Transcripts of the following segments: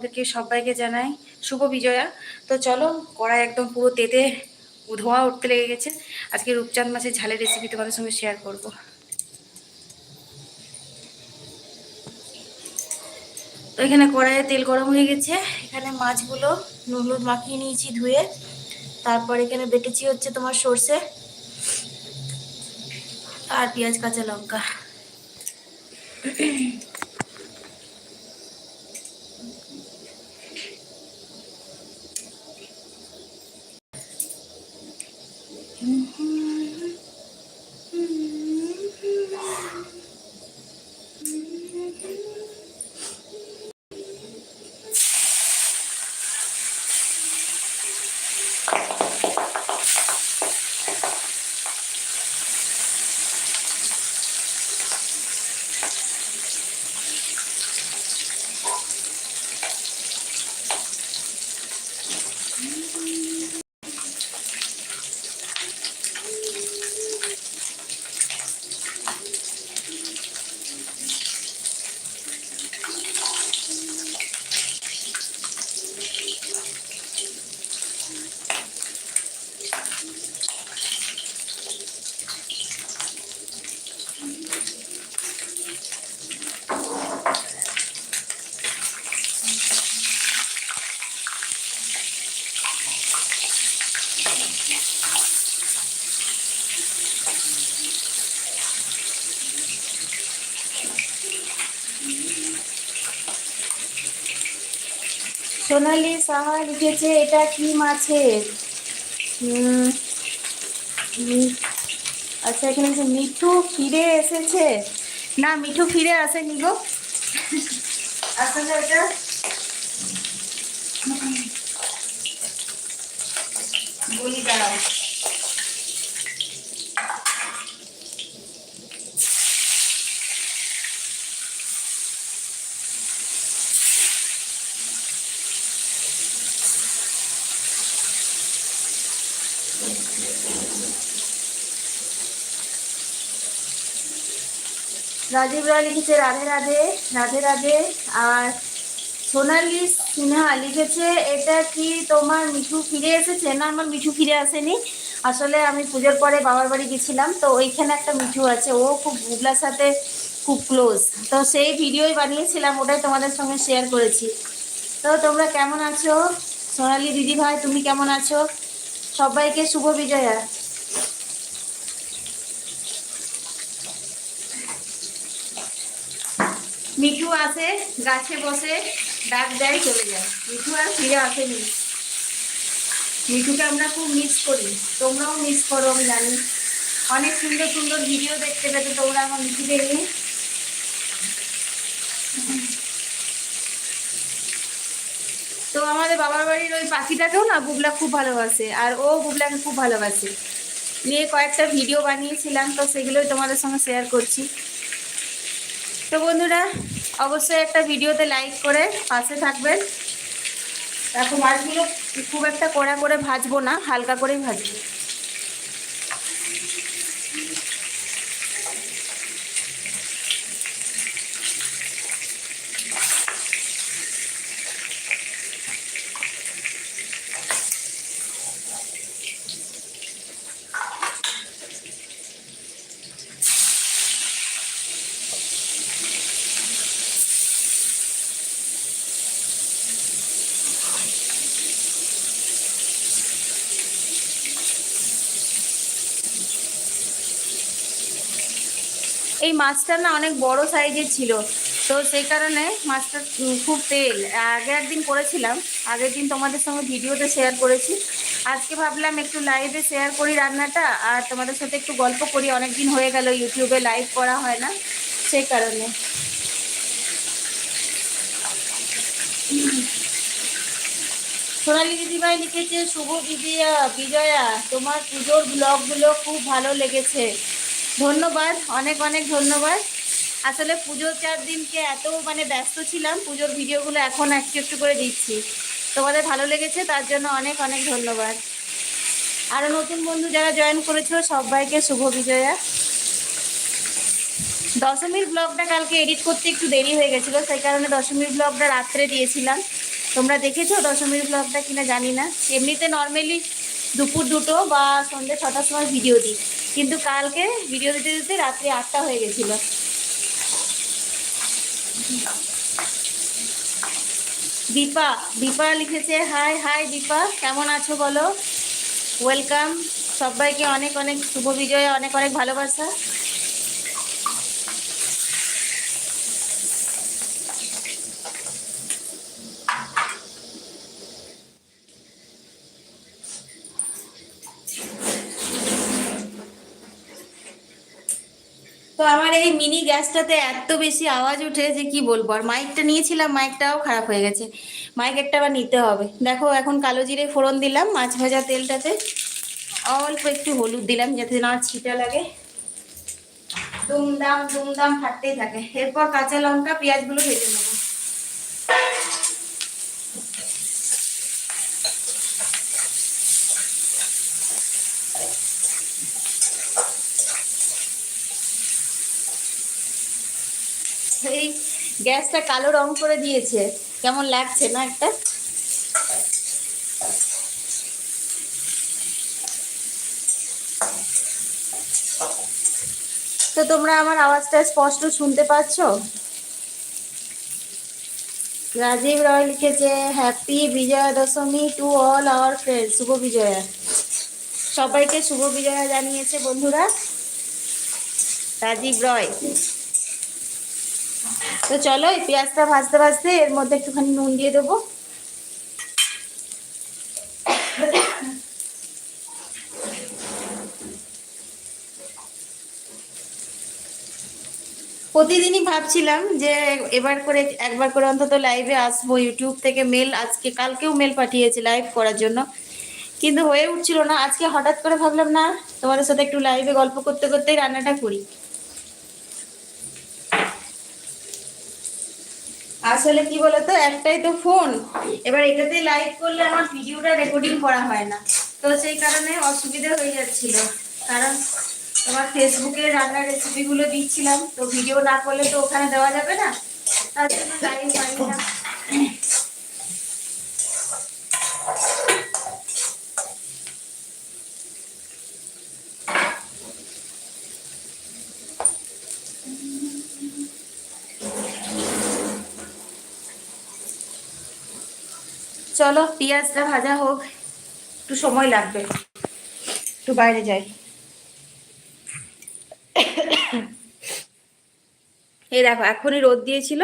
ওদেরকে সবাইকে জানাই শুভ বিজয়া। তো চলো, কড়াই একদম পুরো তেতে ধোঁয়া উঠতে লেগে গেছে। আজকে রূপচাঁদ মাছের ঝালের রেসিপি তোমাদের সঙ্গে শেয়ার করব। তো এখানে কড়াইয়ে তেল গরম হয়ে গেছে। এখানে মাছগুলো নুন মাখিয়ে নিয়েছি ধুয়ে। তারপর এখানে বেটেছি হচ্ছে তোমার সর্ষে আর পেঁয়াজ, কাঁচা লঙ্কা। সোনালি সাহা লিখেছে এটা কি মাছের? আচ্ছা এখানে মিঠু ফিরে এসেছে। না, মিঠু ফিরে আসেনি গো। আসলে এটা বলি দাঁড়াও। রাজীব রায় লিখেছে রাধে রাধে রাধে রাধে আর সোনালি সিনহা লিখেছে, এটা কি তোমার মিঠু ফিরে এসেছে? না, আমার মিঠু ফিরে আসেনি। আসলে আমি পুজোর পরে বাবার বাড়ি গেছিলাম, তো ওইখানে একটা মিঠু আছে, ও খুব গুগলার সাথে খুব ক্লোজ তো সেই ভিডিওই বানিয়েছিলাম, ওটাই তোমাদের সঙ্গে শেয়ার করেছি। তো তোমরা কেমন আছো? সোনালি দিদি ভাই, তুমি কেমন আছো? সবাইকে শুভ বিজয়া। মিঠু আসে গাছে বসে। ডাক দেয় চলে যায়। মিঠু আর ফিরে আসেনি। মিঠুকে আমরা খুব মিস করি। তোমরাও মিস করো, আমি জানি। অনেক সুন্দর সুন্দর ভিডিও দেখতে পেতে তোমরা আমার মিঠুকে নিয়ে তো আমাদের বাবার বাড়ির ওই পাখিটাকেও না বুবলা খুব ভালোবাসে, আর ও বুবলাকে খুব ভালোবাসে। নিয়ে কয়েকটা ভিডিও বানিয়েছিলাম, তো সেগুলোই তোমাদের সঙ্গে শেয়ার করছি। তো বন্ধুরা অবশ্যই একটা ভিডিওতে লাইক করে পাশে থাকবেন। দেখো মাছগুলো খুব একটা কড়া করে ভাজবো না, হালকা করেই ভাজবো। এই মাছটা না অনেক বড় সাইজের ছিল। তো সেই কারণে মাছটা খুব তেল। আগে একদিন করেছিলাম। আগের দিন তোমাদের সঙ্গে ভিডিওতে শেয়ার করেছি। আজকে ভাবলাম একটু লাইভে শেয়ার করি রান্নাটা। আর তোমাদের সাথে একটু গল্প করি। অনেক দিন হয়ে গেল ইউটিউবে লাইভ করা হয় না। সেই কারণে। সোনালি দিদিভাই লিখেছে, শুভ বিজয়া বিজয়া, তোমার পুজোর ব্লগগুলো খুব ভালো লেগেছে। ধন্যবাদ, অনেক অনেক ধন্যবাদ। আসলে পুজোর চার দিনকে এত মানে ব্যস্ত ছিলাম, পুজোর ভিডিওগুলো এখন একটু একটু করে দিচ্ছি। তোমাদের ভালো লেগেছে, তার জন্য অনেক অনেক ধন্যবাদ। আরও নতুন বন্ধু যারা জয়েন করেছ, সবাইকে শুভ বিজয়া। দশমীর ব্লগটা কালকে এডিট করতে একটু দেরি হয়ে গেছিল, সেই কারণে দশমীর ব্লগটা রাত্রে দিয়েছিলাম। তোমরা দেখেছ দশমীর ব্লগটা কিনা জানি না। এমনিতে নর্মালি দুপুর দুটো বা সন্ধ্যে ছটার সময় ভিডিও দিই। কিন্তু কালকে ভিডিও দিতে দিতে রাত্রি আটটা হয়ে গেছিল। দীপা দীপা লিখেছে, হাই হাই দীপা, কেমন আছো বলো? ওয়েলকাম সবাইকে অনেক অনেক শুভ বিজয়ে, অনেক অনেক ভালোবাসা। তো আমার এই মিনি গ্যাসটাতে এত বেশি আওয়াজ উঠে যে কি বলব? আর মাইকটা নিয়েছিলাম মাইকটাও খারাপ হয়ে গেছে। মাইক একটা আবার নিতে হবে। দেখো, এখন কালো জিরে ফোড়ন দিলাম, মাছ ভাজা তেলটাতে। অল্প একটু হলুদ দিলাম, যাতে না ছিটা লাগে। দুমদাম দুমদাম ফাটতেই থাকে। এরপর কাঁচা লঙ্কা, পেঁয়াজগুলো ভেজে নেব। এই গ্যাসটা কালো রং করে দিয়েছে। কেমন লাগছে না একটা? তো তোমরা আমার আওয়াজটা স্পষ্ট শুনতে পাচ্ছ? রাজীব রয় লিখেছে happy Bijoya Dashami to all our friend শুভ বিজয়া। সবাইকে শুভ বিজয়া জানিয়েছে বন্ধুরা। রাজীব রয়। তো চলো এই পেঁয়াজটা ভাজতে ভাজতে এর মধ্যে একটুখানি নুন দিয়ে দেবো। প্রতিদিনই ভাবছিলাম যে এবার করে, একবার করে অন্তত লাইভে আসব ইউটিউব থেকে মেল আজকে কালকেও মেল পাঠিয়েছি লাইভ করার জন্য। কিন্তু হয়ে উঠছিল না। আজকে হঠাৎ করে ভাবলাম, না, তোমাদের সাথে একটু লাইভে গল্প করতে করতেই রান্নাটা করি। আসলে কি বলতো, একটাই তো ফোন এবার এটাতে লাইভ করলে আমার ভিডিওটা রেকর্ডিং করা হয় না। তো সেই কারণে অসুবিধা হয়ে যাচ্ছিল। কারণ তোমার ফেসবুকে রান্নার রেসিপিগুলো দিচ্ছিলাম। তো ভিডিও না করলে তো ওখানে দেওয়া যাবে না। তার জন্য লাইভ হয় না। চলো পেঁয়াজটা ভাজা হোক। একটু সময় লাগবে। একটু বাইরে যাই। এই দেখো, এখনই রোদ দিয়েছিল,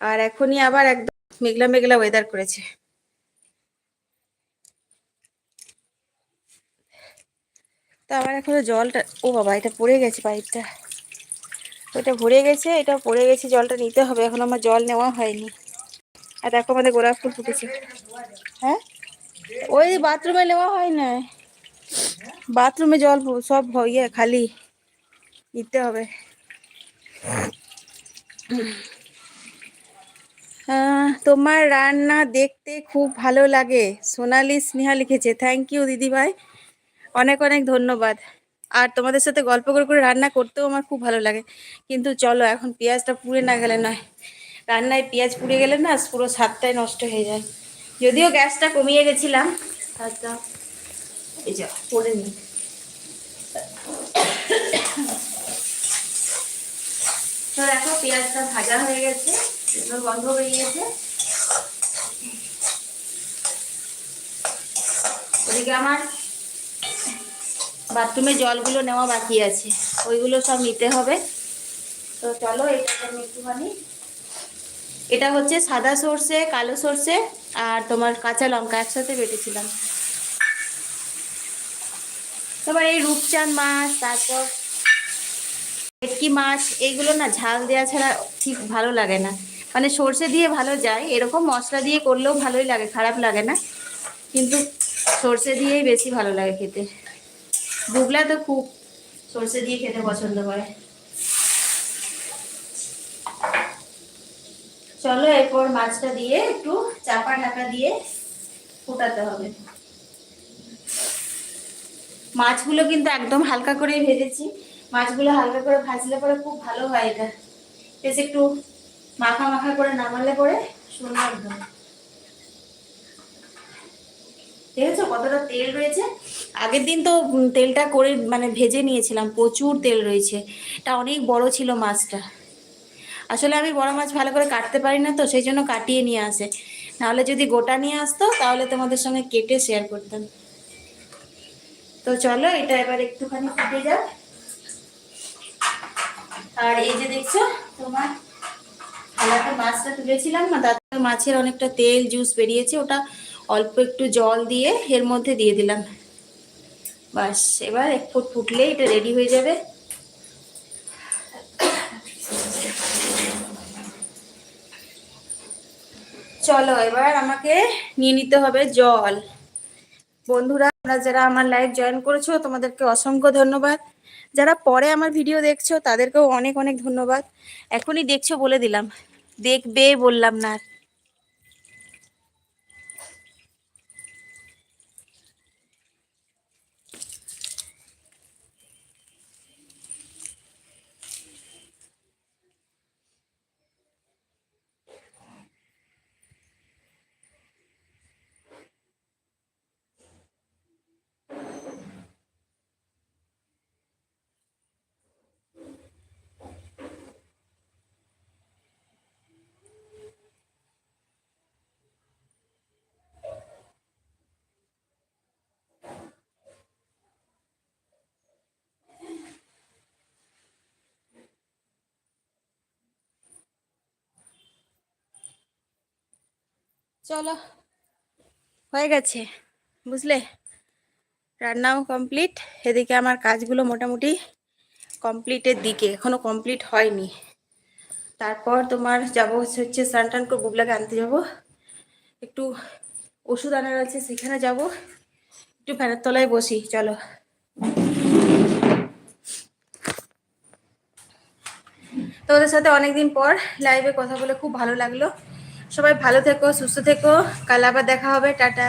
আর এখনই আবার একদম মেঘলা মেঘলা ওয়েদার করেছে। তা আবার এখনও জলটা, ও বাবা, এটা পড়ে গেছে পাইপটা ওইটা ভরে গেছে, এটা পড়ে গেছে, জলটা নিতে হবে, এখন আমার জল নেওয়া হয়নি। আর দেখো আমাদের গোলাপ ফুল ফুটেছে। হ্যাঁ? ওই বাথরুমে নেওয়া হয় না। বাথরুমে জল সব ইয়ে খালি নিতে হবে। তোমার রান্না দেখতে খুব ভালো লাগে। সোনালি স্নেহা লিখেছে থ্যাংক ইউ দিদিভাই অনেক অনেক ধন্যবাদ। আর তোমাদের সাথে গল্প করে করে রান্না করতেও আমার খুব ভালো লাগে। কিন্তু চলো, এখন পেঁয়াজটা পুড়ে না গেলে নয়। রান্নায় পেঁয়াজ পুড়ে গেলে না পুরো স্বাদটাই নষ্ট হয়ে যায়। যদিও গ্যাসটা কমিয়ে গেছিলাম তারটা এই যা পড়ে নি তো দেখো, পেঁয়াজটা ভাজা হয়ে গেছে গন্ধ বেরিয়েছে। ওদিকে আমার বাথরুমে জলগুলো নেওয়া বাকি আছে, ওইগুলো সব নিতে হবে। তো চলো এটা একটুখানি এটা হচ্ছে সাদা সর্ষে, কালো সর্ষে আর তোমার কাঁচা লঙ্কা একসাথে বেটেছিলাম। তারপর এই রূপচাঁদ মাছ, তারপর ভেটকি মাছ এইগুলো না ঝাল দেওয়া ছাড়া ঠিক ভালো লাগে না। মানে সর্ষে দিয়ে ভালো যায়, এরকম মশলা দিয়ে করলেও ভালোই লাগে, খারাপ লাগে না। কিন্তু সর্ষে দিয়েই বেশি ভালো লাগে খেতে। বুগলা তো খুব সর্ষে দিয়ে খেতে পছন্দ করে। চলো, এরপর মাছটা দিয়ে একটু চাপা ঢাকা দিয়ে ফোটাতে হবে। মাছগুলো কিন্তু একদম হালকা করেই ভেজেছি। মাছগুলো হালকা করে ভাজলে পরে খুব ভালো হয় এটা। বেশ একটু মাখা মাখা করে নামালে পরে সুন্দর হয়। দেখেছ কতটা তেল রয়েছে? আগের দিন তো তেলটা করে মানে ভেজে নিয়েছিলাম, প্রচুর তেল রয়েছে। এটা অনেক বড় ছিল মাছটা। আসলে আমি বড় মাছ ভালো করে কাটতে পারি না তো, সেই জন্য কাটিয়ে নিয়ে আসে। নাহলে যদি গোটা নিয়ে আসতো, তাহলে তোমাদের সঙ্গে কেটে শেয়ার করতাম। তো চলো, এটা এবার একটুখানি ফুটে যাক। আর এই যে দেখছ, তোমার থালাতে মাছটা তুলেছিলাম না, তাতে মাছের অনেকটা তেল জুস বেরিয়েছে, ওটা অল্প একটু জল দিয়ে এর মধ্যে দিয়ে দিলাম। বাস, এবার এক ফুট ফুটলেই এটা রেডি হয়ে যাবে। চলো এবার আমাকে নিয়ে নিতে হবে জল। বন্ধুরা, তোমরা যারা আমার লাইভ জয়েন করেছ, তোমাদেরকে অসংখ্য ধন্যবাদ। যারা পরে আমার ভিডিও দেখছ, তাদেরকেও অনেক অনেক ধন্যবাদ। এখনই দেখছ বলে দিলাম। দেখবে বললাম না আর। চলো। হয়ে গেছে, বুঝলে? রান্নাও কমপ্লিট এদিকে আমার কাজগুলো মোটামুটি কমপ্লিটের দিকে, এখনও কমপ্লিট হয়নি। তারপর তোমার যাব হচ্ছে স্নান টান করে বুবলাকে আনতে যাব। একটু ওষুধ আনার আছে, সেখানে যাব। একটু ফ্যানের তলায় বসি, চলো। তোমাদের সাথে অনেকদিন পর লাইভে কথা বলে খুব ভালো লাগল। সবাই ভালো থেকো সুস্থ থেকো। কাল আবার দেখা হবে টাটা।